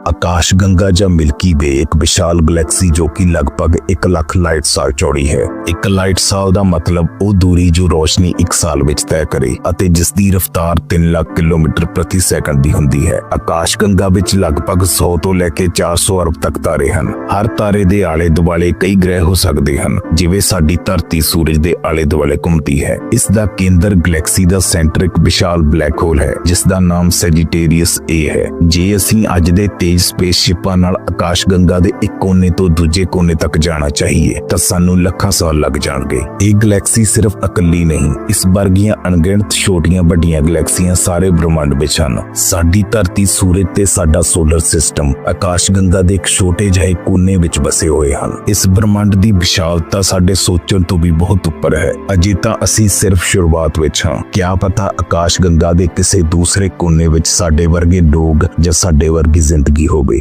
ਆਕਾਸ਼ ਗੰਗਾ ਜਾਂ ਮਿਲਕੀ ਵੇ ਇੱਕ ਵਿਸ਼ਾਲ ਗੈਲੈਕਸੀ ਜੋ ਕਿ ਲਗਭਗ 1 ਲੱਖ ਲਾਈਟ ਸਾਲ ਚੌੜੀ ਹੈ। ਇੱਕ ਲਾਈਟ ਸਾਲ ਦਾ ਮਤਲਬ ਉਹ ਦੂਰੀ ਜੋ ਰੋਸ਼ਨੀ 1 ਸਾਲ ਵਿੱਚ ਤੈਅ ਕਰੇ ਅਤੇ ਜਿਸ ਦੀ ਰਫ਼ਤਾਰ 3 ਲੱਖ ਕਿਲੋਮੀਟਰ ਪ੍ਰਤੀ ਸੈਕਿੰਡ ਦੀ ਹੁੰਦੀ ਹੈ। ਆਕਾਸ਼ ਗੰਗਾ ਵਿੱਚ ਲਗਭਗ 100 ਤੋਂ ਲੈ ਕੇ 400 ਅਰਬ ਤੱਕ ਤਾਰੇ ਹਨ। ਹਰ ਤਾਰੇ ਦੇ ਆਲੇ ਦੁਆਲੇ ਕਈ ਗ੍ਰਹਿ ਹੋ ਸਕਦੇ ਹਨ, ਜਿਵੇਂ ਸਾਡੀ ਧਰਤੀ ਸੂਰਜ ਦੇ ਆਲੇ ਦੁਆਲੇ ਘੁੰਮਦੀ ਹੈ। ਇਸ ਦਾ ਕੇਂਦਰ ਗੈਲੈਕਸੀ ਦਾ ਸੈਂਟਰ ਇੱਕ ਵਿਸ਼ਾਲ ਬਲੈਕ ਹੋਲ ਹੈ, ਜਿਸ ਦਾ ਨਾਮ ਸੈਜੀਟੇਰੀਅਸ ਏ ਹੈ। ਜੇ ਅਸੀਂ ਅੱਜ ਦੇ ਤੇਜ਼ ਸਪੇਸਸ਼ਿਪਾਂ ਨਾਲ ਆਕਾਸ਼ ਗੰਗਾ ਦੇ ਇੱਕ ਕੋਨੇ ਤੋਂ ਦੂਜੇ ਕੋਨੇ ਤੱਕ ਜਾਣਾ ਚਾਹੀਏ, ਤਾਂ ਸਾਨੂੰ ਲੱਖਾਂ ਸਾਲ ਲੱਗ ਜਾਣਗੇ। ਇਹ ਗੈਲੈਕਸੀ ਸਿਰਫ ਇਕੱਲੀ ਨਹੀਂ, ਇਸ ਵਰਗੀਆਂ ਅਣਗਿਣਤ ਛੋਟੀਆਂ ਵੱਡੀਆਂ ਗੈਲੈਕਸੀਆਂ ਸਾਰੇ ਬ੍ਰਹਿਮੰਡ ਵਿੱਚ ਹਨ। ਸਾਡੀ ਧਰਤੀ ਸੂਰਜ ਤੇ ਸਾਡਾ ਸੋਲਰ ਸਿਸਟਮ ਆਕਾਸ਼ ਗੰਗਾ ਦੇ ਇੱਕ ਛੋਟੇ ਜਿਹੇ ਕੋਨੇ ਵਿੱਚ ਵਸੇ ਹੋਏ ਹਨ। ਇਸ ਬ੍ਰਹਿਮੰਡ ਦੀ ਵਿਸ਼ਾਲਤਾ ਸਾਡੇ ਸੋਚਣ ਤੋਂ ਵੀ ਬਹੁਤ ਉੱਪਰ ਹੈ। ਅਜੇ ਤਾਂ ਅਸੀਂ ਸਿਰਫ ਸ਼ੁਰੂਆਤ ਵਿੱਚ ਹਾਂ। ਕਿਆ ਪਤਾ ਆਕਾਸ਼ ਗੰਗਾ ਦੇ ਕਿਸੇ ਦੂਸਰੇ ਕੋਨੇ ਵਿੱਚ ਸਾਡੇ ਵਰਗੇ ਲੋਕ ਜਾਂ ਸਾਡੇ ਵਰਗੀ ਜ਼ਿੰਦਗੀ ਹੋਵੇ।